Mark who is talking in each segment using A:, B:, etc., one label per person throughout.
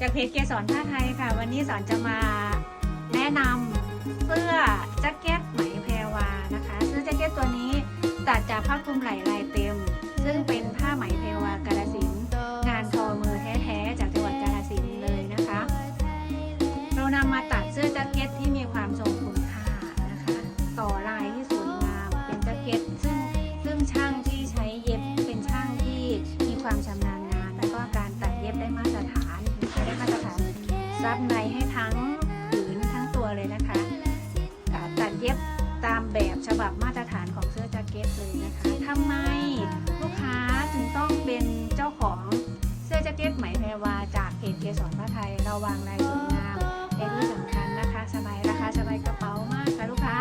A: จากเพจเกสรผ้าไทยค่ะ วันนี้สอนจะมาแนะนำเสื้อแจ็คเก็ตไหมแพรวานะคะ เสื้อแจ็คเก็ตตัวนี้ตัดจากผ้าคลุมไหล่ ซับในให้ทั้งผืนทั้งตัวเลยนะคะตัดเย็บตามแบบฉบับมาตรฐานของเสื้อแจ็คเก็ตเลยนะคะทำไมลูกค้าถึงต้องเป็นเจ้าของเสื้อแจ็คเก็ตไหมแพรวาจากเพจเกสรผ้าไทยเราวางลายสวยงามและที่สำคัญนะคะ สบายราคาสบายกระเป๋ามากค่ะลูกค้า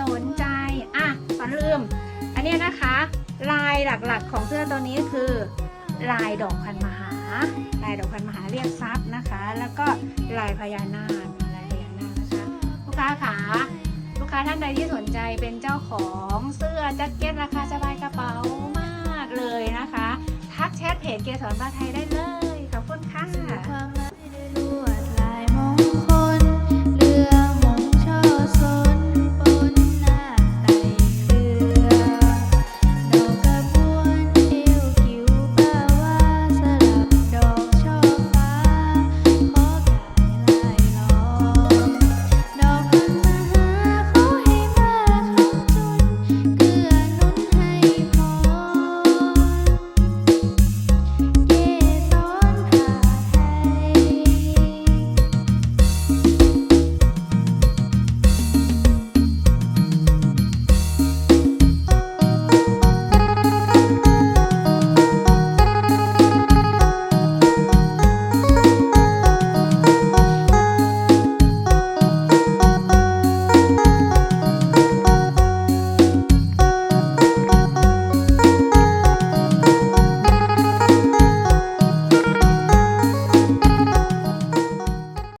A: สนใจอะฝันลืม อันนี้นะคะ ลายหลักๆของเสื้อตัวนี้คือ ลายดอกพันมหา ลายดอกพันมหาเรียกทรัพย์นะคะ แล้วก็ลายพญานาคลายพญานาคนะคะลูกค้าขาลูกค้าท่านใดที่สนใจเป็นเจ้าของเสื้อแจ็คเก็ตราคาสบายกระเป๋ามากเลยนะคะ ทักแชทเพจเกสรบ้านไทยได้เลยขอบคุณค่ะ